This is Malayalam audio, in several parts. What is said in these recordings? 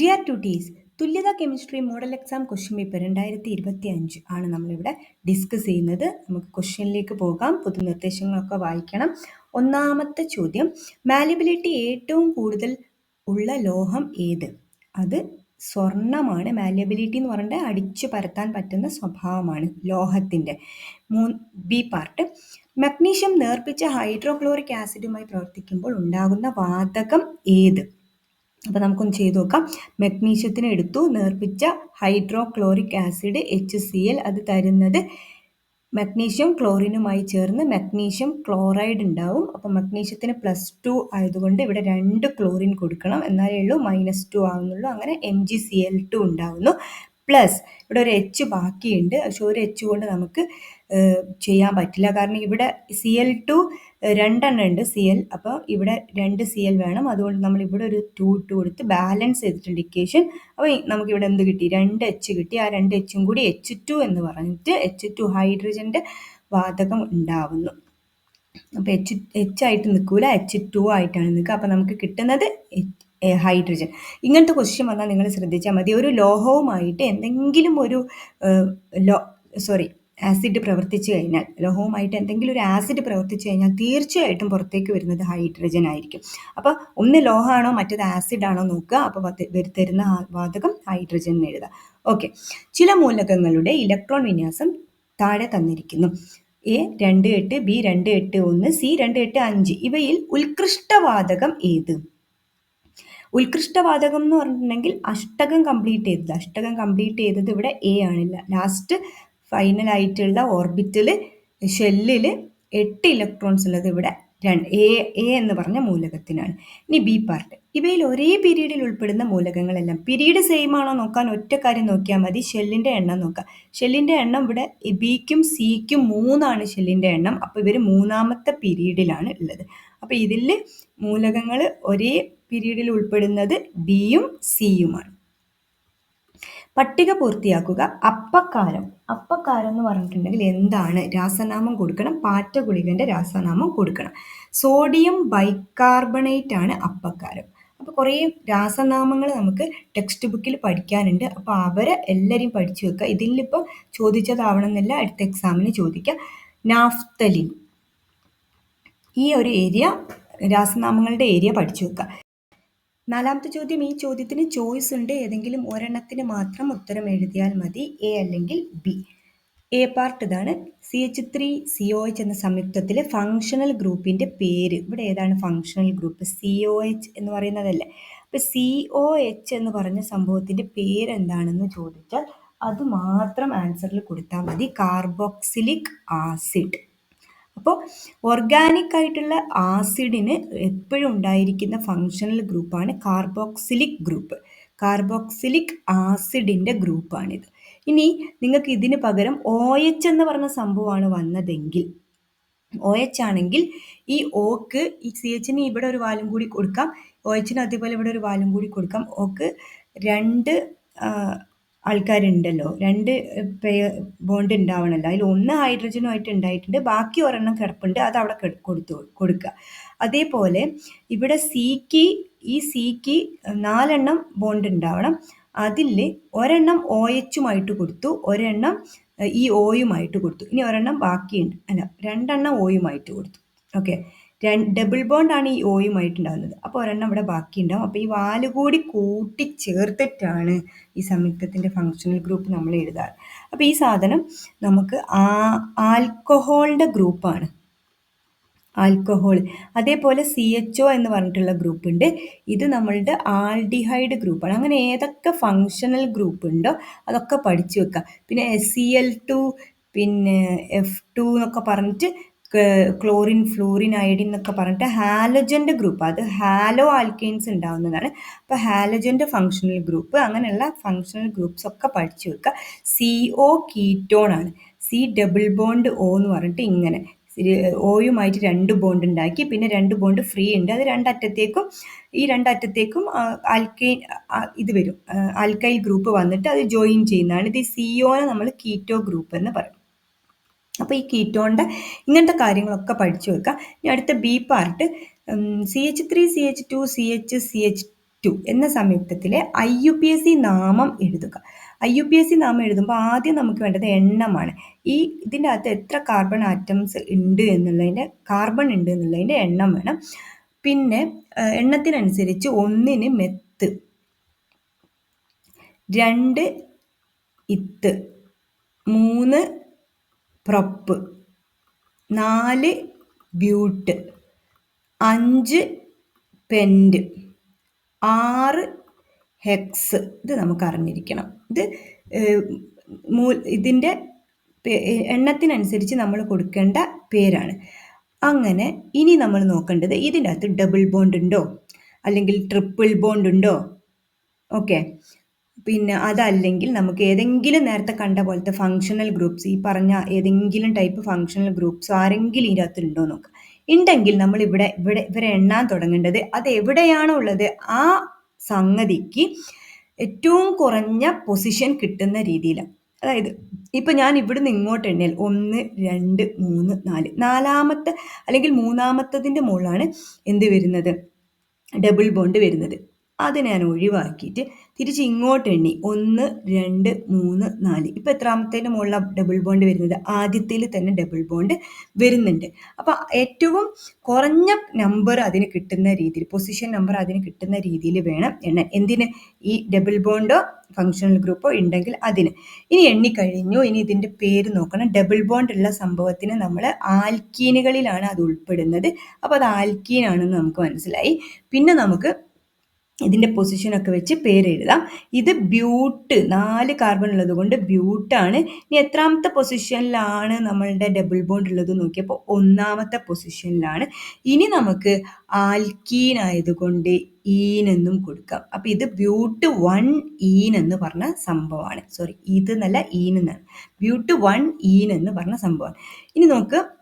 ഡിയർ ടീസ് തുല്യത chemistry model exam question paper രണ്ടായിരത്തി ഇരുപത്തി അഞ്ച് ആണ് നമ്മളിവിടെ ഡിസ്കസ് ചെയ്യുന്നത്. നമുക്ക് ക്വസ്റ്റ്യനിലേക്ക് പോകാം. പൊതുനിർദ്ദേശങ്ങളൊക്കെ വായിക്കണം. ഒന്നാമത്തെ ചോദ്യം മാലിബിലിറ്റി ഏറ്റവും കൂടുതൽ ഉള്ള ലോഹം ഏത്? അത് സ്വർണമാണ്. മാലിയബിലിറ്റി എന്ന് പറഞ്ഞാൽ അടിച്ചു പരത്താൻ പറ്റുന്ന സ്വഭാവമാണ് ലോഹത്തിന്റെ. മൂ ബി പാർട്ട് മഗ്നീഷ്യം നേർപ്പിച്ച ഹൈഡ്രോക്ലോറിക് ആസിഡുമായി പ്രവർത്തിക്കുമ്പോൾ ഉണ്ടാകുന്ന വാതകം ഏത്? അപ്പോൾ നമുക്കൊന്ന് ചെയ്തു നോക്കാം. മഗ്നീഷ്യത്തിന് എടുത്തു നേർപ്പിച്ച hydrochloric acid H C L അത് തരുന്നത് മഗ്നീഷ്യം ക്ലോറിനുമായി ചേർന്ന് മഗ്നീഷ്യം ക്ലോറൈഡ് ഉണ്ടാവും. അപ്പോൾ മഗ്നീഷ്യത്തിന് പ്ലസ് ടു ആയതുകൊണ്ട് ഇവിടെ രണ്ട് ക്ലോറിൻ കൊടുക്കണം. എന്നാലേ ഉള്ളൂ മൈനസ് ടു ആവുന്നുള്ളൂ. അങ്ങനെ M G C L two ഉണ്ടാവുന്നു. പ്ലസ് ഇവിടെ ഒരു എച്ച് ബാക്കിയുണ്ട്. പക്ഷെ ഒരു എച്ച് കൊണ്ട് നമുക്ക് ചെയ്യാൻ പറ്റില്ല. കാരണം ഇവിടെ സി എൽ ടു രണ്ടെണ്ണം ഉണ്ട് സി എൽ അപ്പോൾ ഇവിടെ രണ്ട് സി എൽ വേണം. അതുകൊണ്ട് നമ്മൾ ഇവിടെ ഒരു ടു ഇട്ട് കൊടുത്ത് ബാലൻസ് ചെയ്തിട്ടുണ്ട് ഇക്വേഷൻ അപ്പോൾ നമുക്ക് ഇവിടെ എന്ത് കിട്ടി? രണ്ട് എച്ച് കിട്ടി. ആ രണ്ട് എച്ചും കൂടി എച്ച് ടു എന്ന് പറഞ്ഞിട്ട് എച്ച് ടു ഹൈഡ്രജന്റെ വാതകം ഉണ്ടാവുന്നു. അപ്പോൾ എച്ച് എച്ച് ആയിട്ട് നിൽക്കൂല. എച്ച് ടു ആയിട്ടാണ് നിൽക്കുക. അപ്പോൾ നമുക്ക് കിട്ടുന്നത് ഹൈഡ്രജൻ ഇങ്ങനത്തെ ക്വസ്റ്റ്യൻ വന്നാൽ നിങ്ങൾ ശ്രദ്ധിച്ചാൽ മതി. ഒരു ലോഹവുമായിട്ട് എന്തെങ്കിലും ഒരു ലോ സോറി ആസിഡ് പ്രവർത്തിച്ചു കഴിഞ്ഞാൽ ലോഹവുമായിട്ട് എന്തെങ്കിലും ഒരു ആസിഡ് പ്രവർത്തിച്ചു കഴിഞ്ഞാൽ തീർച്ചയായിട്ടും പുറത്തേക്ക് വരുന്നത് ഹൈഡ്രജൻ ആയിരിക്കും. അപ്പോൾ ഒന്ന് ലോഹമാണോ മറ്റത് ആസിഡാണോ ആണോ നോക്കുക അപ്പോൾ തരുന്ന വാതകം ഹൈഡ്രജൻ എന്ന് എഴുതുക ഓക്കെ. ചില മൂലകങ്ങളുടെ ഇലക്ട്രോൺ വിന്യാസം താഴെ തന്നിരിക്കുന്നു. എ രണ്ട് എട്ട് ബി രണ്ട് എട്ട് ഒന്ന് സി രണ്ട് എട്ട് അഞ്ച്. ഇവയിൽ ഉത്കൃഷ്ടവാതകം ഏത്? ഉത്കൃഷ്ടവാതകം എന്ന് പറഞ്ഞിട്ടുണ്ടെങ്കിൽ അഷ്ടകം കംപ്ലീറ്റ് ചെയ്തത്. അഷ്ടകം കംപ്ലീറ്റ് ചെയ്തത് ഇവിടെ എ ആണില്ല ലാസ്റ്റ് ഫൈനൽ ആയിട്ടുള്ള ഓർബിറ്റിൽ ഷെല്ലിൽ എട്ട് ഇലക്ട്രോൺസ് ഉള്ളത് ഇവിടെ രണ്ട് എ എ എന്ന് പറഞ്ഞ മൂലകത്തിനാണ്. ഇനി ബി പാർട്ട്. ഇവയിൽ ഒരേ പീരീഡിൽ ഉൾപ്പെടുന്ന മൂലകങ്ങളെല്ലാം പീരീഡ് സെയിം ആണോ നോക്കാൻ ഒറ്റ കാര്യം നോക്കിയാൽ മതി ഷെല്ലിന്റെ എണ്ണം നോക്കാം. ഷെല്ലിന്റെ എണ്ണം ഇവിടെ ബിക്കും സിക്കും മൂന്നാണ് ഷെല്ലിന്റെ എണ്ണം അപ്പോൾ ഇവർ മൂന്നാമത്തെ പീരീഡിലാണ് ഉള്ളത്. അപ്പോൾ ഇതിൽ മൂലകങ്ങൾ ഒരേ പീരീഡിൽ ഉൾപ്പെടുന്നത് ബിയും സിയുമാണ്. പട്ടിക പൂർത്തിയാക്കുക. അപ്പക്കാരം അപ്പക്കാരം എന്ന് പറഞ്ഞിട്ടുണ്ടെങ്കിൽ എന്താണ്? രാസനാമം കൊടുക്കണം. പാറ്റ ഗുളികന്റെ രാസനാമം കൊടുക്കണം. സോഡിയം ബൈകാർബണേറ്റ് ആണ് അപ്പക്കാരം. അപ്പോൾ കുറേ രാസനാമങ്ങൾ നമുക്ക് ടെക്സ്റ്റ് ബുക്കിൽ പഠിക്കാനുണ്ട്. അപ്പോൾ അവരെ എല്ലാവരെയും പഠിച്ചു വെക്കുക. ഇതിലിപ്പോൾ ചോദിച്ചതാവണമെന്നില്ല. അടുത്ത എക്സാമിന് ചോദിക്കുക നാഫ്തലിൻ. ഈ ഒരു ഏരിയ രാസനാമങ്ങളുടെ ഏരിയ പഠിച്ചു വെക്കുക. നാലാമത്തെ ചോദ്യം ഈ ചോദ്യത്തിന് ചോയ്സ് ഉണ്ട്. ഏതെങ്കിലും ഒരെണ്ണത്തിന് മാത്രം ഉത്തരം എഴുതിയാൽ മതി. എ അല്ലെങ്കിൽ ബി. എ പാർട്ട് ഇതാണ്. C H three C O H എന്ന സംയുക്തത്തിലെ ഫങ്ഷണൽ ഗ്രൂപ്പിന്റെ പേര്. ഇവിടെ ഏതാണ് functional group C O H എന്ന് പറയുന്നതല്ലേ. അപ്പോൾ സി ഒ എച്ച് എന്ന് പറഞ്ഞ സംഭവത്തിന്റെ പേരെന്താണെന്ന് ചോദിച്ചാൽ അത് മാത്രം ആൻസറിൽ കൊടുത്താൽ മതി. കാർബോക്സിലിക് ആസിഡ് അപ്പോൾ ഓർഗാനിക് ആയിട്ടുള്ള ആസിഡിന് എപ്പോഴും ഉണ്ടായിരിക്കുന്ന ഫങ്ഷണൽ ഗ്രൂപ്പാണ് കാർബോക്സിലിക് ഗ്രൂപ്പ് കാർബോക്സിലിക് ആസിഡിന്റെ ഗ്രൂപ്പാണിത് ഇനി നിങ്ങൾക്ക് ഇതിന് പകരം ഒ എച്ച് എന്ന് പറഞ്ഞ സംഭവമാണ് വന്നതെങ്കിൽ ഒ എച്ച് ആണെങ്കിൽ ഈ ഓക്ക് ഈ സി എച്ചിന് ഇവിടെ ഒരു വാലും കൂടി കൊടുക്കാം. ഒ എച്ചിന് അതേപോലെ ഇവിടെ ഒരു വാലും കൂടി കൊടുക്കാം. ഓക്ക് രണ്ട് ആൾക്കാരുണ്ടല്ലോ. രണ്ട് ബോണ്ട് ഉണ്ടാവണമല്ലോ അതിൽ ഒന്ന് ഹൈഡ്രജനുമായിട്ട് ഉണ്ടായിട്ടുണ്ട് ബാക്കി ഒരെണ്ണം കിടപ്പുണ്ട്. അത് അവിടെ കൊടുത്തു കൊടുക്കുക അതേപോലെ ഇവിടെ സിക്ക് ഈ സിക്ക് നാലെണ്ണം ബോണ്ട് ഉണ്ടാവണം അതിൽ ഒരെണ്ണം ഒ എച്ചുമായിട്ട് കൊടുത്തു. ഒരെണ്ണം ഈ ഓയുമായിട്ട് കൊടുത്തു. ഇനി ഒരെണ്ണം ബാക്കിയുണ്ട്. അല്ല രണ്ടെണ്ണം ഓയുമായിട്ട് കൊടുത്തു. ഓക്കെ. ഡബിൾ ബോണ്ടാണ് ഈ ഓയുമായിട്ടുണ്ടാകുന്നത് അപ്പോൾ ഒരെണ്ണം ഇവിടെ ബാക്കിയുണ്ടാവും. അപ്പോൾ ഈ വാൽ കൂടി കൂട്ടി ചേർത്തിട്ടാണ് ഈ സംയുക്തത്തിന്റെ ഫങ്ഷണൽ ഗ്രൂപ്പ് നമ്മൾ എഴുതാറ്. അപ്പോൾ ഈ സാധനം നമുക്ക് ആ ആൽക്കഹോളിന്റെ ഗ്രൂപ്പാണ് ആൽക്കഹോൾ അതേപോലെ സി എച്ച് ഒ എന്ന് പറഞ്ഞിട്ടുള്ള ഗ്രൂപ്പ് ഉണ്ട്. ഇത് നമ്മളുടെ ആൾഡിഹൈഡ് ഗ്രൂപ്പാണ് അങ്ങനെ ഏതൊക്കെ ഫങ്ഷണൽ ഗ്രൂപ്പ് ഉണ്ടോ അതൊക്കെ പഠിച്ചു വെക്കുക പിന്നെ എസ് സി എൽ ടു പിന്നെ എഫ് ടു എന്നൊക്കെ പറഞ്ഞിട്ട് ക്ലോറിൻ ഫ്ലൂറിൻ അയഡിൻ എന്നൊക്കെ പറഞ്ഞിട്ട് ഹാലജന്റെ ഗ്രൂപ്പ്. അത് ഹാലോ ആൽക്കെയിൻസ് ഉണ്ടാവുന്നതാണ്. അപ്പോൾ ഹാലജന്റെ ഫങ്ഷണൽ ഗ്രൂപ്പ് അങ്ങനെയുള്ള ഫങ്ഷണൽ ഗ്രൂപ്പ്സ് ഒക്കെ പഠിച്ചു വെക്കുക. സി ഒ കീറ്റോൺ ആണ്. സി ഡബിൾ ബോണ്ട് ഒ എന്ന് പറഞ്ഞിട്ട് ഇങ്ങനെ. ഓയുമായിട്ട് രണ്ട് ബോണ്ട് ഉണ്ടാക്കി. പിന്നെ രണ്ട് ബോണ്ട് ഫ്രീ ഉണ്ട്. അത് രണ്ടറ്റത്തേക്കും ഈ രണ്ടറ്റത്തേക്കും ആൽക്കൈൻ ഇത് വരും. ആൽക്കൈൽ ഗ്രൂപ്പ് വന്നിട്ട് അത് ജോയിൻ ചെയ്യുന്നതാണ്. ഇത് സിഒനെ നമ്മൾ കീറ്റോ ഗ്രൂപ്പ് എന്ന് പറയും. അപ്പോൾ ഈ കീറ്റോണിന്റെ ഇങ്ങനത്തെ കാര്യങ്ങളൊക്കെ പഠിച്ചു വെക്കുക ഇനി അടുത്ത B part C H three C H two C H C H two എന്ന സംയുക്തത്തിലെ I U P S C നാമം എഴുതുക. I U P S C നാമം എഴുതുമ്പോൾ ആദ്യം നമുക്ക് വേണ്ടത് എണ്ണമാണ്. ഈ ഇതിന്റെ അകത്ത് എത്ര കാർബൺ ആറ്റംസ് ഉണ്ട് എന്നുള്ളതിന്റെ കാർബൺ ഉണ്ട് എന്നുള്ളതിന്റെ എണ്ണം വേണം. പിന്നെ എണ്ണത്തിനനുസരിച്ച് ഒന്നിന് മെത്ത് രണ്ട് ഇത്ത് മൂന്ന് പ്രൊപ്പ്. നാല് ബ്യൂട്ട്. അഞ്ച് പെന്റ് ആറ് ഹെക്സ്. ഇത് നമുക്ക് അറിഞ്ഞിരിക്കണം ഇത് മൂ ഇതിന്റെ എണ്ണത്തിനനുസരിച്ച് നമ്മൾ കൊടുക്കേണ്ട പേരാണ്. അങ്ങനെ ഇനി നമ്മൾ നോക്കേണ്ടത് ഇതിന്റെ അകത്ത് ഡബിൾ ബോണ്ട് ഉണ്ടോ അല്ലെങ്കിൽ ട്രിപ്പിൾ ബോണ്ട് ഉണ്ടോ ഓക്കെ. പിന്നെ അതല്ലെങ്കിൽ നമുക്ക് ഏതെങ്കിലും നേരത്തെ കണ്ട പോലത്തെ ഫങ്ഷണൽ ഗ്രൂപ്പ്സ് ഈ പറഞ്ഞ ഏതെങ്കിലും ടൈപ്പ് ഫങ്ഷണൽ ഗ്രൂപ്പ്സ് ആരെങ്കിലും ഇതിനകത്ത് ഉണ്ടോ നോക്കുക ഉണ്ടെങ്കിൽ നമ്മൾ ഇവിടെ ഇവിടെ ഇവരെ എണ്ണാൻ തുടങ്ങേണ്ടത് അത് എവിടെയാണോ ഉള്ളത് ആ സംഗതിക്ക് ഏറ്റവും കുറഞ്ഞ പൊസിഷൻ കിട്ടുന്ന രീതിയിലാണ്. അതായത് ഇപ്പം ഞാൻ ഇവിടുന്ന് ഇങ്ങോട്ട് എണ്ണിയാൽ ഒന്ന് രണ്ട് മൂന്ന് നാല്. നാലാമത്തെ അല്ലെങ്കിൽ മൂന്നാമത്തതിന്റെ മുകളിലാണ് എന്ത് വരുന്നത്? ഡബിൾ ബോണ്ട് വരുന്നത്. അത് ഞാൻ ഒഴിവാക്കിയിട്ട് തിരിച്ച് ഇങ്ങോട്ട് എണ്ണി. ഒന്ന് രണ്ട് മൂന്ന് നാല്. ഇപ്പം എത്രാമത്തേന്റെ മുകളിലാണ് ഡബിൾ ബോണ്ട് വരുന്നത്? ആദ്യത്തിൽ തന്നെ ഡബിൾ ബോണ്ട് വരുന്നുണ്ട്. അപ്പോൾ ഏറ്റവും കുറഞ്ഞ നമ്പർ അതിന് കിട്ടുന്ന രീതിയിൽ പൊസിഷൻ നമ്പർ അതിന് കിട്ടുന്ന രീതിയിൽ വേണം എണ്ണ എന്തിന്? ഈ ഡബിൾ ബോണ്ടോ ഫങ്ഷണൽ ഗ്രൂപ്പോ ഉണ്ടെങ്കിൽ അതിന്. ഇനി എണ്ണിക്കഴിഞ്ഞു. ഇനി ഇതിന്റെ പേര് നോക്കണം. ഡബിൾ ബോണ്ട് ഉള്ള സംഭവത്തിന് നമ്മൾ ആൽക്കീനുകളിലാണ് അത് ഉൾപ്പെടുന്നത്. അപ്പോൾ അത് ആൽക്കീനാണെന്ന് നമുക്ക് മനസ്സിലായി. പിന്നെ നമുക്ക് ഇതിന്റെ പൊസിഷനൊക്കെ വെച്ച് പേരെഴുതാം. ഇത് ബ്യൂട്ട് നാല് കാർബൺ ഉള്ളത് കൊണ്ട് ബ്യൂട്ടാണ് ഇനി എത്രാമത്തെ പൊസിഷനിലാണ് നമ്മളുടെ ഡബിൾ ബോണ്ട് ഉള്ളത് നോക്കിയപ്പോൾ ഒന്നാമത്തെ പൊസിഷനിലാണ് ഇനി നമുക്ക് ആൽക്കീൻ ആയതുകൊണ്ട് ഈൻ എന്നും കൊടുക്കാം. അപ്പം ഇത് ബ്യൂട്ട് വൺ ഈൻ എന്ന് പറഞ്ഞ സംഭവമാണ്. സോറി ഇത് നല്ല ഈൻ എന്നാണ്. ബ്യൂട്ട് വൺ ഈൻ എന്ന് പറഞ്ഞ സംഭവമാണ്. ഇനി നമുക്ക്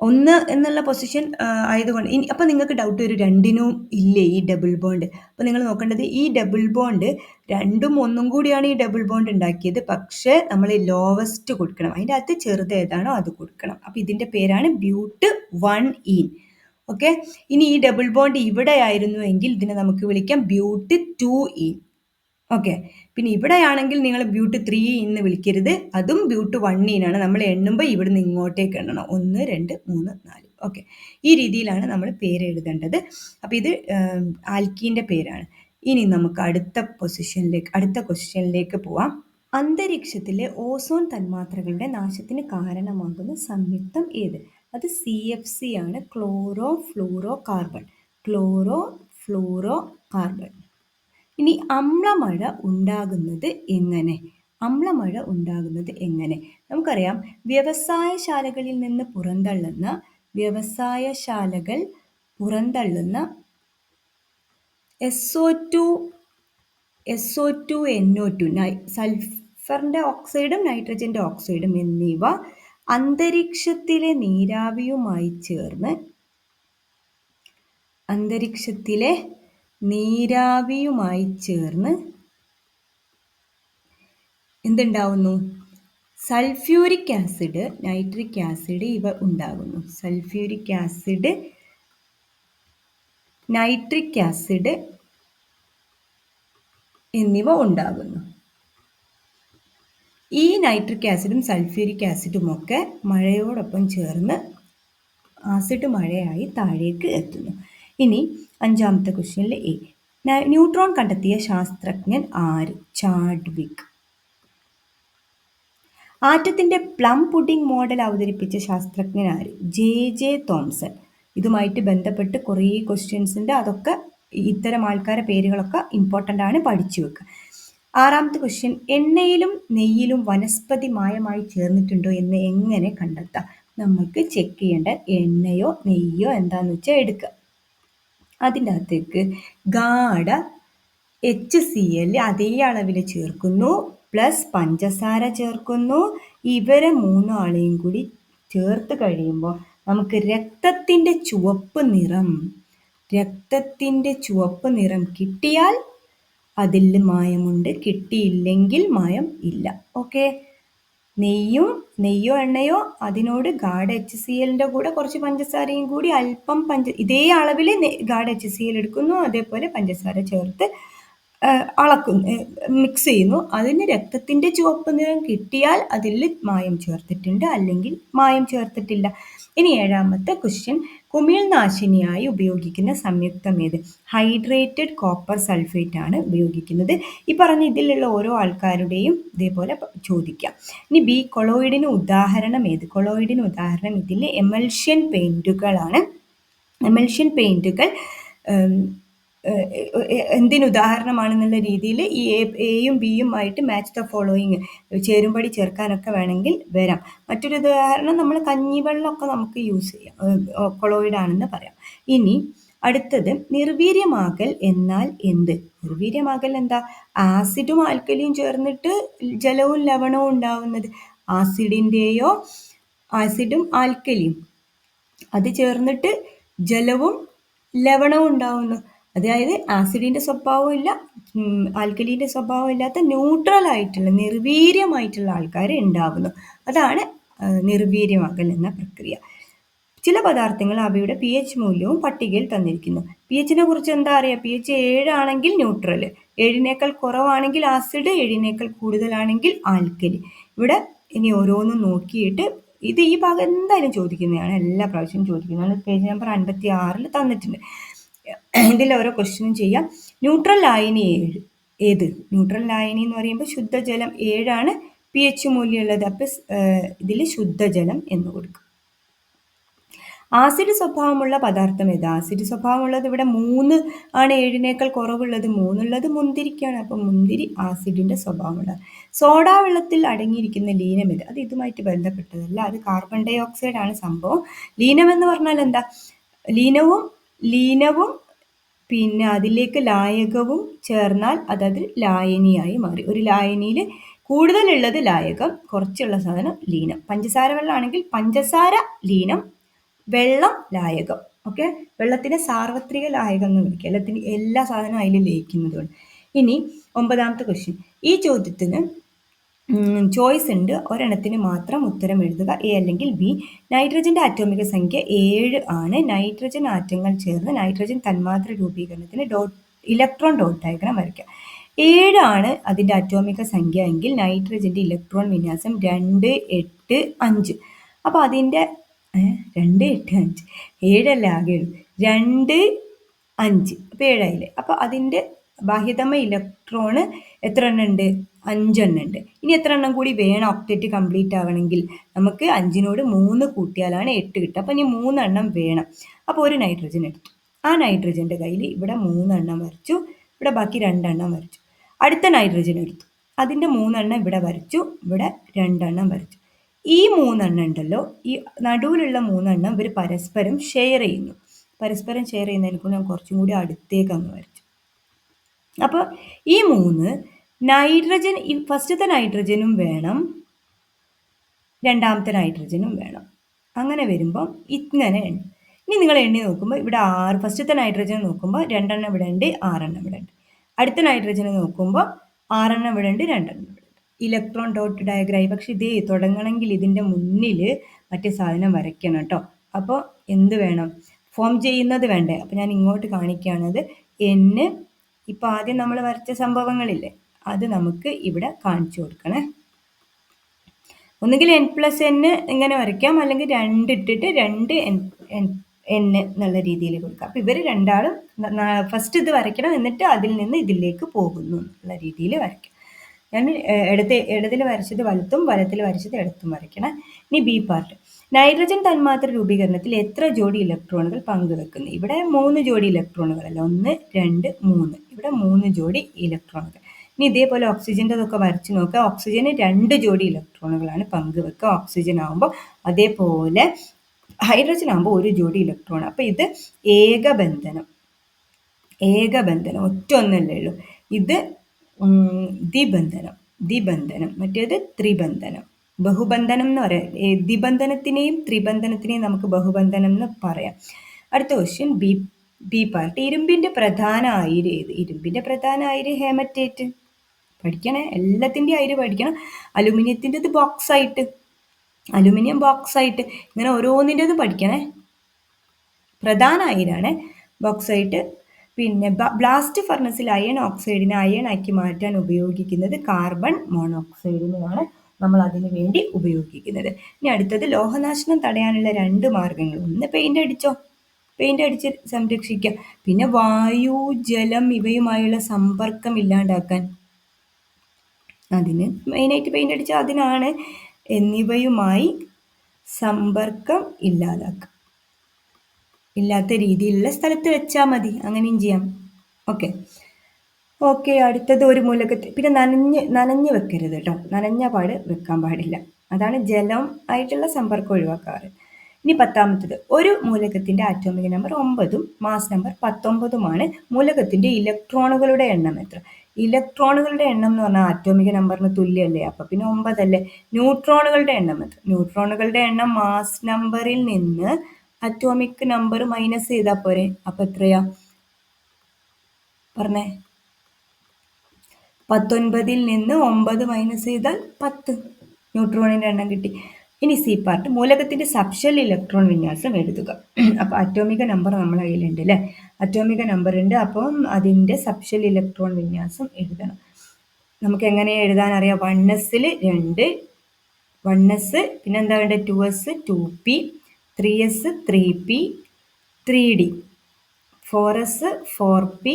ഒന്ന് എന്നുള്ള പൊസിഷൻ ആയതുകൊണ്ട് ഇനി അപ്പോൾ നിങ്ങൾക്ക് ഡൗട്ട് ഒരു രണ്ടിനും ഇല്ലേ ഈ ഡബിൾ ബോണ്ട് അപ്പോൾ നിങ്ങൾ നോക്കേണ്ടത് ഈ ഡബിൾ ബോണ്ട് രണ്ടും ഒന്നും കൂടിയാണ് ഈ ഡബിൾ ബോണ്ട് ഉണ്ടാക്കിയത്. പക്ഷേ നമ്മൾ ലോവസ്റ്റ് കൊടുക്കണം. അതിന്റെ അകത്ത് ചെറുത് ഏതാണോ അത് കൊടുക്കണം. അപ്പോൾ ഇതിന്റെ പേരാണ് ബ്യൂട്ട് വൺ ഇൻ ഓക്കെ ഇനി ഈ ഡബിൾ ബോണ്ട് ഇവിടെ ആയിരുന്നു എങ്കിൽ ഇതിനെ നമുക്ക് വിളിക്കാം ബ്യൂട്ട് ടു ഇൻ ഓക്കെ പിന്നെ ഇവിടെ ആണെങ്കിൽ നിങ്ങൾ ബ്യൂട്ട് ത്രീ ഇന്ന് വിളിക്കരുത്. അതും ബ്യൂട്ട് വൺ ഇനാണ് നമ്മൾ എണ്ണുമ്പോൾ ഇവിടുന്ന് ഇങ്ങോട്ടേക്ക് എണ്ണണം. ഒന്ന് രണ്ട് മൂന്ന് നാല്. ഓക്കെ ഈ രീതിയിലാണ് നമ്മൾ പേര് എഴുതേണ്ടത്. അപ്പോൾ ഇത് ആൽക്കീന്റെ പേരാണ്. ഇനി നമുക്ക് അടുത്ത പൊസിഷനിലേക്ക് അടുത്ത ക്വസ്റ്റ്യനിലേക്ക് പോവാം. അന്തരീക്ഷത്തിലെ ഓസോൺ തന്മാത്രകളുടെ നാശത്തിന് കാരണമാകുന്ന സംയുക്തം ഏത്? അത് സി എഫ് സി ആണ്. Chlorofluorocarbon chlorofluorocarbon ഇനി അമ്ലമഴ ഉണ്ടാകുന്നത് എങ്ങനെ? അമ്ലമഴ ഉണ്ടാകുന്നത് എങ്ങനെ? നമുക്കറിയാം വ്യവസായശാലകളിൽ നിന്ന് പുറന്തള്ളുന്ന വ്യവസായശാലകൾ പുറന്തള്ളുന്ന S O two S O two N O two നൈ സൾഫറിന്റെ ഓക്സൈഡും നൈട്രജന്റെ ഓക്സൈഡും എന്നിവ അന്തരീക്ഷത്തിലെ നീരാവിയുമായി ചേർന്ന് അന്തരീക്ഷത്തിലെ നീരാവിയുമായി ചേർന്ന് എന്തുണ്ടാവുന്നു? സൾഫ്യൂരിക് ആസിഡ് നൈട്രിക് ആസിഡ് ഇവ ഉണ്ടാകുന്നു. സൾഫ്യൂരിക് ആസിഡ് നൈട്രിക് ആസിഡ് എന്നിവ ഉണ്ടാകുന്നു. ഈ നൈട്രിക് ആസിഡും സൾഫ്യൂരിക് ആസിഡും ഒക്കെ മഴയോടൊപ്പം ചേർന്ന് ആസിഡ് മഴയായി താഴേക്ക് എത്തുന്നു. ഇനി അഞ്ചാമത്തെ ക്വസ്റ്റ്യനിൽ എ ന്യൂട്രോൺ കണ്ടെത്തിയ ശാസ്ത്രജ്ഞൻ ആര്? ചാഡ്വിക്. ആറ്റത്തിന്റെ പ്ലം പുഡിംഗ് മോഡൽ അവതരിപ്പിച്ച ശാസ്ത്രജ്ഞൻ ആര്? J J Thomson. ഇതുമായിട്ട് ബന്ധപ്പെട്ട് കുറേ ക്വസ്റ്റ്യൻസ് ഉണ്ട്. അതൊക്കെ ഇത്തരം ആൾക്കാരുടെ പേരുകളൊക്കെ ഇമ്പോർട്ടന്റ് ആണ് പഠിച്ചു വെക്കുക ആറാമത്തെ ക്വസ്റ്റ്യൻ എണ്ണയിലും നെയ്യിലും വനസ്പതി മായമായി ചേർന്നിട്ടുണ്ടോ എന്ന് എങ്ങനെ കണ്ടെത്താം? നമുക്ക് ചെക്ക് ചെയ്യേണ്ട എണ്ണയോ നെയ്യോ എന്താണെന്ന് വെച്ചാൽ എടുക്കുക അതിന്റെ അകത്തേക്ക് ഗാഢ എച്ച് സി എൽ അതേ അളവിൽ ചേർക്കുന്നു പ്ലസ് പഞ്ചസാര ചേർക്കുന്നു. ഇവരെ മൂന്നാളെയും കൂടി ചേർത്ത് കഴിയുമ്പോൾ നമുക്ക് രക്തത്തിന്റെ ചുവപ്പ് നിറം രക്തത്തിന്റെ ചുവപ്പ് നിറം കിട്ടിയാൽ അതിൽ മായമുണ്ട് കിട്ടിയില്ലെങ്കിൽ മായം ഇല്ല. ഓക്കെ നെയ്യും നെയ്യോ എണ്ണയോ അതിനോട് ഗാഡ് എച്ച് സി എല്ലിന്റെ കൂടെ കുറച്ച് പഞ്ചസാരയും കൂടി അല്പം പഞ്ച ഇതേ അളവിൽ ഗാഡ് എച്ച് സി എൽ എടുക്കുന്നു. അതേപോലെ പഞ്ചസാര ചേർത്ത് അളക്കുന്നു മിക്സ് ചെയ്യുന്നു. അതിന് രക്തത്തിന്റെ ചുവപ്പ് നിറം കിട്ടിയാൽ അതിൽ മായം ചേർത്തിട്ടുണ്ട്. അല്ലെങ്കിൽ മായം ചേർത്തിട്ടില്ല. ഇനി ഏഴാമത്തെ ക്വസ്റ്റ്യൻ കുമിൾനാശിനിയായി ഉപയോഗിക്കുന്ന സംയുക്തം ഏത്? ഹൈഡ്രേറ്റഡ് കോപ്പർ സൾഫേറ്റ് ആണ് ഉപയോഗിക്കുന്നത്. ഈ പറഞ്ഞ ഇതിലുള്ള ഓരോ ആൾക്കാരുടെയും ഇതേപോലെ ചോദിക്കാം. ഇനി ബി കൊളോയിഡിന് ഉദാഹരണം ഏത്? കൊളോയിഡിന് ഉദാഹരണം ഇതിൽ എമൽഷ്യൻ പെയിന്റുകളാണ് എമൽഷ്യൻ പെയിന്റുകൾ എന്തിന് ഉദാഹരണമാണെന്നുള്ള രീതിയിൽ ഈ എയും ബിയും ആയിട്ട് മാച്ച് ദ ഫോളോയിങ് ചേരുംപടി ചേർക്കാനൊക്കെ വേണമെങ്കിൽ വരാം. മറ്റൊരു ഉദാഹരണം നമ്മൾ കഞ്ഞിവെള്ളമൊക്കെ നമുക്ക് യൂസ് ചെയ്യാം. കൊളോയിഡ് ആണെന്ന് പറയാം. ഇനി അടുത്തത് നിർവീര്യമാകൽ എന്നാൽ എന്ത്? നിർവീര്യമാകൽ എന്താ? ആസിഡും ആൽക്കലിയും ചേർന്നിട്ട് ജലവും ലവണവും ഉണ്ടാവുന്നത് ആസിഡിന്റെയോ ആസിഡും ആൽക്കലിയും അത് ചേർന്നിട്ട് ജലവും ലവണവും ഉണ്ടാവുന്നു. അതായത് ആസിഡിന്റെ സ്വഭാവം ഇല്ല ആൽക്കലീന്റെ സ്വഭാവം ഇല്ലാത്ത ന്യൂട്രൽ ആയിട്ടുള്ള നിർവീര്യമായിട്ടുള്ള ആൾക്കാർ ഉണ്ടാവുന്നു. അതാണ് നിർവീര്യമാകൽ എന്ന പ്രക്രിയ. ചില പദാർത്ഥങ്ങൾ അവയുടെ പി എച്ച് മൂല്യവും പട്ടികയിൽ തന്നിരിക്കുന്നു. പി എച്ചിനെ കുറിച്ച് എന്താ അറിയാം? പി എച്ച് ഏഴാണെങ്കിൽ ന്യൂട്രൽ ഏഴിനേക്കാൾ കുറവാണെങ്കിൽ ആസിഡ് ഏഴിനേക്കാൾ കൂടുതലാണെങ്കിൽ ആൽക്കലി ഇവിടെ ഇനി ഓരോന്നും നോക്കിയിട്ട് ഇത് ഈ ഭാഗം എന്തായാലും ചോദിക്കുന്നതാണ്. എല്ലാ പ്രാവശ്യവും ചോദിക്കുന്നതാണ്. പേജ് നമ്പർ അൻപത്തി ആറിൽ തന്നിട്ടുണ്ട്. ഇതിൽ ഓരോ ക്വസ്റ്റ്യനും ചെയ്യാം. ന്യൂട്രൽ ലായനി ഏഴ് ഏത്? ന്യൂട്രൽ ലായനി എന്ന് പറയുമ്പോൾ ശുദ്ധജലം ഏഴാണ് പി എച്ച് മൂല്യമുള്ളത്. അപ്പം ഇതിൽ ശുദ്ധജലം എന്ന് കൊടുക്കും. ആസിഡ് സ്വഭാവമുള്ള പദാർത്ഥം ഏത്? ആസിഡ് സ്വഭാവമുള്ളത് ഇവിടെ മൂന്ന് ആണ്. ഏഴിനേക്കാൾ കുറവുള്ളത് മൂന്നുള്ളത് മുന്തിരിക്കാണ്. അപ്പം മുന്തിരി ആസിഡിന്റെ സ്വഭാവമുള്ളത് സോഡാ വെള്ളത്തിൽ അടങ്ങിയിരിക്കുന്ന ലീനം ഇത്. അത് ഇതുമായിട്ട് ബന്ധപ്പെട്ടതല്ല. അത് കാർബൺ ഡൈ ഓക്സൈഡ് ആണ് സംഭവം. ലീനം എന്ന് പറഞ്ഞാൽ എന്താ? ലീനവും ലീനവും പിന്നെ അതിലേക്ക് ലായകവും ചേർന്നാൽ അതത് ലായനിയായി മാറി. ഒരു ലായനിയിൽ കൂടുതലുള്ളത് ലായകം കുറച്ചുള്ള സാധനം ലീനം. പഞ്ചസാര വെള്ളമാണെങ്കിൽ പഞ്ചസാര ലീനം വെള്ളം ലായകം. ഓക്കെ? വെള്ളത്തിന് സാർവത്രിക ലായകം എന്ന് വിളിക്കുക. എല്ലാത്തിന് എല്ലാ സാധനവും അതിൽ ലയിക്കുന്നതുകൊണ്ട്. ഇനി ഒമ്പതാമത്തെ ക്വസ്റ്റ്യൻ ഈ ചോദ്യത്തിന് ചോയ്സ് ഉണ്ട്. ഒരെണ്ണത്തിന് മാത്രം ഉത്തരം എഴുതുക. എ അല്ലെങ്കിൽ ബി. നൈട്രജന്റെ ആറ്റോമിക സംഖ്യ ഏഴ് ആണ്. നൈട്രജൻ ആറ്റങ്ങൾ ചേർന്ന് നൈട്രജൻ തന്മാത്ര രൂപീകരണത്തിന് ഡോട്ട് ഇലക്ട്രോൺ ഡോട്ട് ഡയഗ്രാം വരയ്ക്കുക ഏഴാണ് അതിന്റെ അറ്റോമിക സംഖ്യ എങ്കിൽ നൈട്രജന്റെ ഇലക്ട്രോൺ വിന്യാസം രണ്ട് എട്ട് അഞ്ച്. അപ്പോൾ അതിന്റെ രണ്ട് എട്ട് അഞ്ച്. ഏഴല്ല ആകെ രണ്ട് അഞ്ച്. അപ്പോൾ ഏഴായില്ലേ? അപ്പോൾ അതിന്റെ ബാഹ്യതമ ഇലക്ട്രോണ് എത്ര എണ്ണം ഉണ്ട്? അഞ്ചെണ്ണം ഉണ്ട് ഇനി എത്ര എണ്ണം കൂടി വേണം ഒക്ടേറ്റ് കംപ്ലീറ്റ് ആവണമെങ്കിൽ? നമുക്ക് അഞ്ചിനോട് മൂന്ന് കൂട്ടിയാലാണ് എട്ട് കിട്ടുക. അപ്പോൾ ഇനി മൂന്നെണ്ണം വേണം. അപ്പോൾ ഒരു നൈട്രജൻ എടുത്തു. ആ നൈട്രജന്റെ കയ്യിൽ ഇവിടെ മൂന്നെണ്ണം വരച്ചു. ഇവിടെ ബാക്കി രണ്ടെണ്ണം വരച്ചു. അടുത്ത നൈട്രജൻ എടുത്തു. അതിന്റെ മൂന്നെണ്ണം ഇവിടെ വരച്ചു. ഇവിടെ രണ്ടെണ്ണം വരച്ചു. ഈ മൂന്നെണ്ണം ഉണ്ടല്ലോ. ഈ നടുവിലുള്ള മൂന്നെണ്ണം ഇവർ പരസ്പരം ഷെയർ ചെയ്യുന്നു. പരസ്പരം ഷെയർ ചെയ്യുന്നതിനെ ഞാൻ കുറച്ചും കൂടി അടുത്തേക്ക് അങ്ങ് വരച്ചു. അപ്പോൾ ഈ മൂന്ന് നൈട്രജൻ ഫസ്റ്റത്തെ നൈട്രജനും വേണം. രണ്ടാമത്തെ നൈട്രജനും വേണം. അങ്ങനെ വരുമ്പം ഇങ്ങനെ ഇനി നിങ്ങൾ എണ്ണി നോക്കുമ്പോൾ ഇവിടെ ആറ് ഫസ്റ്റത്തെ നൈട്രജൻ നോക്കുമ്പോൾ രണ്ടെണ്ണം ഇവിടെ ഉണ്ട് ആറെണ്ണം ഇവിടെ ഉണ്ട്. അടുത്ത നൈട്രജൻ നോക്കുമ്പോൾ ആറെണ്ണം ഇവിടെ ഉണ്ട് രണ്ടെണ്ണം ഇവിടെ ഉണ്ട്. ഇലക്ട്രോൺ ഡോട്ട് ഡയഗ്രായി പക്ഷേ ഇതേ തുടങ്ങണമെങ്കിൽ ഇതിന്റെ മുന്നിൽ മറ്റേ സാധനം വരയ്ക്കണം കേട്ടോ അപ്പോൾ എന്ത് വേണം? ഫോം ചെയ്യുന്നത് വേണ്ടേ? അപ്പോൾ ഞാൻ ഇങ്ങോട്ട് കാണിക്കുകയാണത്. എന്ന് ഇപ്പോൾ ആദ്യം നമ്മൾ വരച്ച സംഭവങ്ങളില്ലേ? അത് നമുക്ക് ഇവിടെ കാണിച്ചു കൊടുക്കണേ. ഒന്നുകിൽ എൻ പ്ലസ് എൻ ഇങ്ങനെ വരയ്ക്കാം. അല്ലെങ്കിൽ രണ്ട് ഇട്ടിട്ട് രണ്ട് എൻ എൻ എന്നുള്ള രീതിയിൽ കൊടുക്കാം. അപ്പോൾ ഇവർ രണ്ടാളും ഫസ്റ്റ് ഇത് വരയ്ക്കണം. എന്നിട്ട് അതിൽ നിന്ന് ഇതിലേക്ക് പോകുന്നു എന്നുള്ള രീതിയിൽ വരയ്ക്കാം. ഞാൻ ഇടത്തെ ഇടതിൽ വരച്ചത് വലത്തും വലത്തിൽ വരച്ചത് ഇടത്തും വരയ്ക്കണം. ഇനി ബി പാർട്ട് നൈട്രജൻ തന്മാത്ര രൂപീകരണത്തിൽ എത്ര ജോഡി ഇലക്ട്രോണുകൾ പങ്കുവെക്കുന്നു? ഇവിടെ മൂന്ന് ജോഡി ഇലക്ട്രോണുകളല്ല ഒന്ന് രണ്ട് മൂന്ന്. ഇവിടെ മൂന്ന് ജോഡി ഇലക്ട്രോണുകൾ ഇനി ഇതേപോലെ ഓക്സിജന്റെ അതൊക്കെ വരച്ച് നോക്കുക ഓക്സിജന് രണ്ട് ജോഡി ഇലക്ട്രോണുകളാണ് പങ്കുവെക്കുക. ഓക്സിജൻ ആകുമ്പോൾ അതേപോലെ ഹൈഡ്രജൻ ആകുമ്പോൾ ഒരു ജോഡി ഇലക്ട്രോൺ അപ്പോൾ ഇത് ഏകബന്ധനം. ഏകബന്ധനം. ഒറ്റ ഒന്നല്ലേ ഉള്ളൂ. ഇത് ദ്വിബന്ധനം. ദ്വിബന്ധനം. മറ്റേത് ത്രിബന്ധനം. ബഹുബന്ധനം എന്ന് പറയാം. ദ്വിബന്ധനത്തിനെയും ത്രിബന്ധനത്തിനെയും നമുക്ക് ബഹുബന്ധനം എന്ന് പറയാം. അടുത്ത ക്വസ്റ്റ്യൻ ബി ബി പാർട്ട് ഇരുമ്പിന്റെ പ്രധാന ആയിര് ഏത്? ഇരുമ്പിന്റെ പ്രധാന ആയിര് ഹേമറ്റേറ്റ്. പഠിക്കണേ എല്ലാത്തിന്റെ അതിൽ പഠിക്കണം. അലുമിനിയത്തിന്റെത് ബോക്സ് അലുമിനിയം ബോക്സ് ആയിട്ട് ഇങ്ങനെ ഓരോന്നിന്റെതും പഠിക്കണേ. പ്രധാന അയിരാണ് ബോക്സൈറ്റ് പിന്നെ ബ്ലാസ്റ്റ് ഫർണസിൽ അയൺ ഓക്സൈഡിനെ അയൺ ആക്കി മാറ്റാൻ ഉപയോഗിക്കുന്നത് കാർബൺ മോണോക്സൈഡിനെയാണ് നമ്മൾ അതിനു വേണ്ടി ഉപയോഗിക്കുന്നത്. ഇനി അടുത്തത് ലോഹനാശനം തടയാനുള്ള രണ്ട് മാർഗങ്ങൾ. ഒന്ന് പെയിന്റ് അടിച്ചോ? പെയിന്റ് അടിച്ച് സംരക്ഷിക്കുക. പിന്നെ വായു ജലം ഇവയുമായുള്ള സമ്പർക്കം ഇല്ലാണ്ടാക്കാൻ. അതിന് മെയിനായിട്ട് പെയിന്റ് അടിച്ച അതിനാണ് എന്നിവയുമായി സമ്പർക്കം ഇല്ലാതാക്കുക ഇല്ലാത്ത രീതിയിലുള്ള സ്ഥലത്ത് വെച്ചാൽ മതി. അങ്ങനെയും ചെയ്യാം. ഓക്കെ. ഓക്കെ അടുത്തത് ഒരു മൂലകത്ത് പിന്നെ നനഞ്ഞ് നനഞ്ഞ് വെക്കരുത് കേട്ടോ. നനഞ്ഞ പാട് വെക്കാൻ പാടില്ല. അതാണ് ജലം ആയിട്ടുള്ള സമ്പർക്കം ഒഴിവാക്കാറ്. ഇനി പത്താമത്തത് ഒരു മൂലകത്തിന്റെ ആറ്റോമിക് നമ്പർ ഒമ്പതും മാസ് നമ്പർ പത്തൊമ്പതുമാണ് മൂലകത്തിന്റെ ഇലക്ട്രോണുകളുടെ എണ്ണം എത്ര? ഇലക്ട്രോണുകളുടെ എണ്ണം എന്ന് പറഞ്ഞാൽ ആറ്റോമിക നമ്പറിന് തുല്യമല്ലേ? അപ്പം പിന്നെ ഒമ്പതല്ലേ? ന്യൂട്രോണുകളുടെ എണ്ണം എത്ര ന്യൂട്രോണുകളുടെ എണ്ണം മാസ് നമ്പറിൽ നിന്ന് അറ്റോമിക് നമ്പർ മൈനസ് ചെയ്താൽ പോരെ. അപ്പം എത്രയാ? പറഞ്ഞേ. പത്തൊൻപതിൽ നിന്ന് ഒമ്പത് മൈനസ് ചെയ്താൽ പത്ത്. ന്യൂട്രോണിന്റെ എണ്ണം കിട്ടി. ഇനി സി പാർട്ട് മൂലകത്തിന്റെ സബ്ഷൽ ഇലക്ട്രോൺ വിന്യാസം എഴുതുക. അപ്പൊ അറ്റോമിക നമ്പർ നമ്മളെ കയ്യിലുണ്ട് അല്ലെ അറ്റോമിക നമ്പർ ഉണ്ട്. അപ്പം അതിന്റെ സബ്ഷൽ ഇലക്ട്രോൺ വിന്യാസം എഴുതണം. നമുക്ക് എങ്ങനെ എഴുതാൻ അറിയാം? വൺ എസ് രണ്ട് വൺ എസ് പിന്നെന്താ വേണ്ടത് two S two P three S three P three D four S four P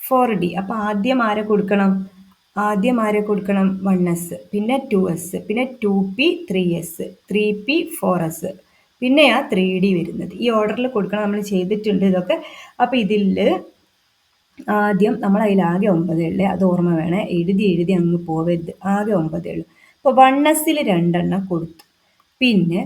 four D അപ്പൊ ആദ്യം ആരെ കൊടുക്കണം? ആദ്യം ആരെ കൊടുക്കണം? വൺ എസ് പിന്നെ ടു എസ് പിന്നെ two P three S three P four S പിന്നെയാ three D വരുന്നത്. ഈ ഓർഡറിൽ കൊടുക്കണം നമ്മൾ ചെയ്തിട്ടുണ്ട് ഇതൊക്കെ. അപ്പോൾ ഇതിൽ ആദ്യം നമ്മൾ അതിൽ ആകെ ഒമ്പതേ ഉള്ളേ. അത് ഓർമ്മ വേണേ. എഴുതി എഴുതി അങ്ങ് പോവരുത്. ആകെ ഒമ്പതേ ഉള്ളൂ. അപ്പോൾ വൺ എസ്സിൽ രണ്ടെണ്ണം കൊടുത്തു. പിന്നെ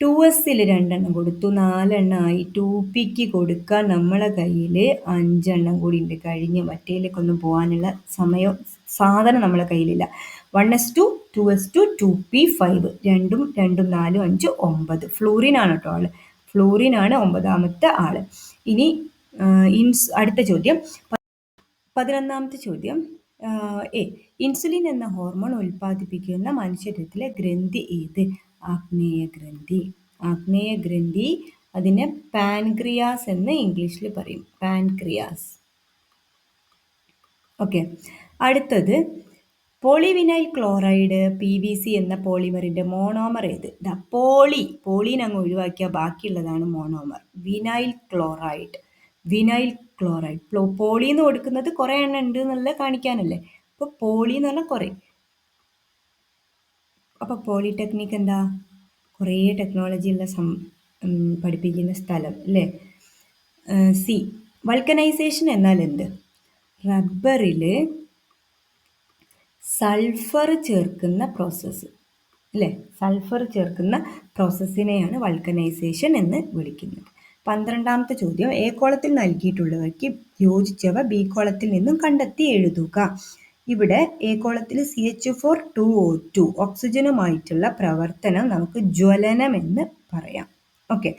ടു എസ്സിൽ രണ്ടെണ്ണം കൊടുത്തു. നാലെണ്ണം ആയി. ടു പിക്ക് കൊടുക്കാൻ നമ്മളെ കയ്യിൽ അഞ്ചെണ്ണം കൂടി ഉണ്ട്. കഴിഞ്ഞ് മറ്റേലേക്കൊന്നും പോകാനുള്ള സമയം സാധനം നമ്മളെ കയ്യിലില്ല. One S two two S two two P five രണ്ടും രണ്ടും നാലും അഞ്ച് ഒമ്പത്. ഫ്ലൂറിനാണ് കേട്ടോ ആൾ. ഫ്ലൂറിനാണ് ഒമ്പതാമത്തെ ആൾ. ഇനി ഇൻസ് അടുത്ത ചോദ്യം. പതിനൊന്നാമത്തെ ചോദ്യം. എ ഇൻസുലിൻ എന്ന ഹോർമോൺ ഉൽപ്പാദിപ്പിക്കുന്ന മനുഷ്യരത്തിലെ ഗ്രന്ഥി ഏത്? ആഗ്നേയ ഗ്രന്ഥി. ആഗ്നേയ ഗ്രന്ഥി അതിനെ പാൻക്രിയാസ് എന്ന് ഇംഗ്ലീഷിൽ പറയും. പാൻക്രിയാസ്. ഓക്കെ. അടുത്തത് polyvinyl chloride P V C എന്ന പോളിമറിന്റെ മോണോമർ ഏത്? ദ പോളി പോളീൻ അങ്ങ് ഒഴിവാക്കിയ ബാക്കിയുള്ളതാണ് monomer. Vinyl chloride vinyl chloride. Poly എന്ന് കൊടുക്കുന്നത് കുറേ എണ്ണ ഉണ്ട് എന്നുള്ള കാണിക്കാനല്ലേ? അപ്പോൾ പോളി എന്ന് പറഞ്ഞാൽ കുറേ. അപ്പോൾ പോളിടെക്നിക് എന്താ? കുറേ ടെക്നോളജി ഉള്ള സം പഠിപ്പിക്കുന്ന സ്ഥലം അല്ലേ? സി. വൾക്കനൈസേഷൻ എന്നാൽ എന്ത്? റബ്ബറിൽ സൾഫർ ചേർക്കുന്ന പ്രോസസ്സ് അല്ലേ? സൾഫർ ചേർക്കുന്ന പ്രോസസ്സിനെയാണ് വൾക്കനൈസേഷൻ എന്ന് വിളിക്കുന്നത്. പന്ത്രണ്ടാമത്തെ ചോദ്യം എ കോളത്തിൽ നൽകിയിട്ടുള്ളവയ്ക്ക് യോജിച്ചവ ബി കോളത്തിൽ നിന്നും കണ്ടെത്തി എഴുതുക. ഇവിടെ എ കോളത്തിൽ C H four two O two ഓക്സിജനുമായിട്ടുള്ള പ്രവർത്തനം നമുക്ക് ജ്വലനം എന്ന് പറയാം. Okay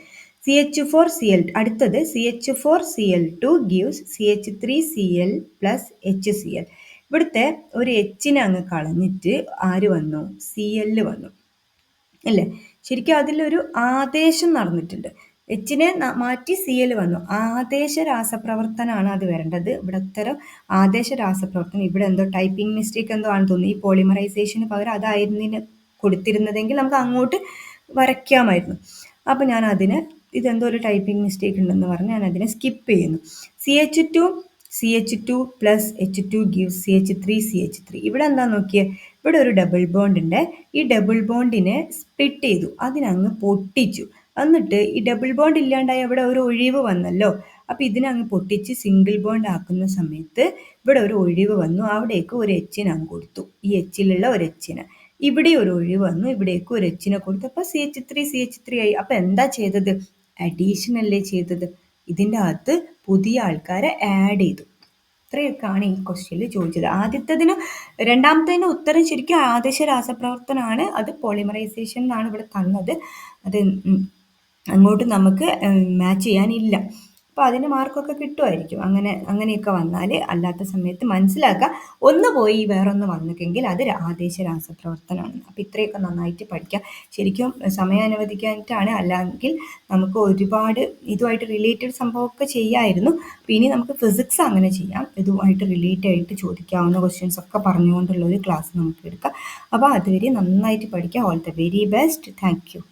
C H four C L അടുത്തത് C H four C L two gives C H three C L plus H C L ഇവിടുത്തെ ഒരു എച്ചിനെ അങ്ങ് കളഞ്ഞിട്ട് ആര് വന്നു? സി എല്ല് വന്നു. അല്ലേ? ശരിക്കും അതിലൊരു ആദേശം നടന്നിട്ടുണ്ട്. എച്ചിനെ മാറ്റി സി എൽ വന്നു. ആദേശ രാസപ്രവർത്തനമാണ് അത് വരേണ്ടത്. ഇവിടെ അത്തരം ആദേശ രാസപ്രവർത്തനം ഇവിടെ എന്തോ ടൈപ്പിംഗ് മിസ്റ്റേക്ക് എന്തോ ആണെന്ന് തോന്നുന്നു. ഈ പോളിമറൈസേഷന് പകരം അതായിരുന്നതിന് കൊടുത്തിരുന്നതെങ്കിൽ നമുക്ക് അങ്ങോട്ട് വരയ്ക്കാമായിരുന്നു. അപ്പോൾ ഞാൻ അതിന് ഇതെന്തോ ഒരു ടൈപ്പിംഗ് മിസ്റ്റേക്ക് ഉണ്ടെന്ന് പറഞ്ഞ് ഞാൻ അതിനെ സ്കിപ്പ് ചെയ്യുന്നു. C H two C H two plus H two give C H three C H three ഇവിടെ എന്താ നോക്കിയേ? ഇവിടെ ഒരു ഡബിൾ ബോണ്ട് ഉണ്ട്. ഈ ഡബിൾ ബോണ്ടിനെ സ്പ്ലിറ്റ് ചെയ്തു. അതിനങ്ങ് പൊട്ടിച്ചു. എന്നിട്ട് ഈ ഡബിൾ ബോണ്ട് ഇല്ലാണ്ടായി അവിടെ ഒരു ഒഴിവ് വന്നല്ലോ. അപ്പോൾ ഇതിനങ്ങ് പൊട്ടിച്ച് സിംഗിൾ ബോണ്ട് ആക്കുന്ന സമയത്ത് ഇവിടെ ഒരു ഒഴിവ് വന്നു. അവിടേക്ക് ഒരു എച്ചിന് അങ്ങ് കൊടുത്തു. ഈ എച്ചിലുള്ള ഒരു എച്ചിന് ഇവിടെ ഒരു ഒഴിവ് വന്നു. ഇവിടേക്ക് ഒരു എച്ചിനെ കൊടുത്തു. അപ്പോൾ C H three C H three ആയി. അപ്പോൾ എന്താ ചെയ്തത്? അഡീഷനല്ലേ ചെയ്തത്? ഇതിന്റെ അകത്ത് പുതിയ ആൾക്കാരെ ആഡ് ചെയ്തു. ഇത്രയൊക്കെയാണ് ഈ ക്വസ്റ്റ്യനിൽ ചോദിച്ചത്. ആദ്യത്തതിന് രണ്ടാമത്തതിന് ഉത്തരം ശരിക്കും ആദേശ രാസപ്രവർത്തനമാണ്. അത് പോളിമറൈസേഷൻ എന്നാണ് ഇവിടെ തന്നത്. അത് അങ്ങോട്ട് നമുക്ക് മാച്ച് ചെയ്യാനില്ല. അപ്പോൾ അതിന് മാർക്കൊക്കെ കിട്ടുമായിരിക്കും. അങ്ങനെ അങ്ങനെയൊക്കെ വന്നാൽ അല്ലാത്ത സമയത്ത് മനസ്സിലാക്കുക. ഒന്ന് പോയി വേറൊന്ന് വന്നിട്ടെങ്കിൽ അത് ആദേശ രാസപ്രവർത്തനമാണ്. അപ്പോൾ ഇത്രയൊക്കെ നന്നായിട്ട് പഠിക്കുക ശരിക്കും സമയം അനുവദിക്കാനായിട്ടാണ് അല്ലെങ്കിൽ നമുക്ക് ഒരുപാട് ഇതുമായിട്ട് റിലേറ്റഡ് സംഭവമൊക്കെ ചെയ്യാമായിരുന്നു അപ്പോൾ ഇനി നമുക്ക് ഫിസിക്സ് അങ്ങനെ ചെയ്യാം. ഇതുമായിട്ട് റിലേറ്റ് ആയിട്ട് ചോദിക്കാവുന്ന ക്വസ്റ്റ്യൻസ് ഒക്കെ പറഞ്ഞുകൊണ്ടുള്ള ഒരു ക്ലാസ് നമുക്ക് എടുക്കാം. അപ്പോൾ അതുവരെ നന്നായിട്ട് പഠിക്കുക all the very best thank you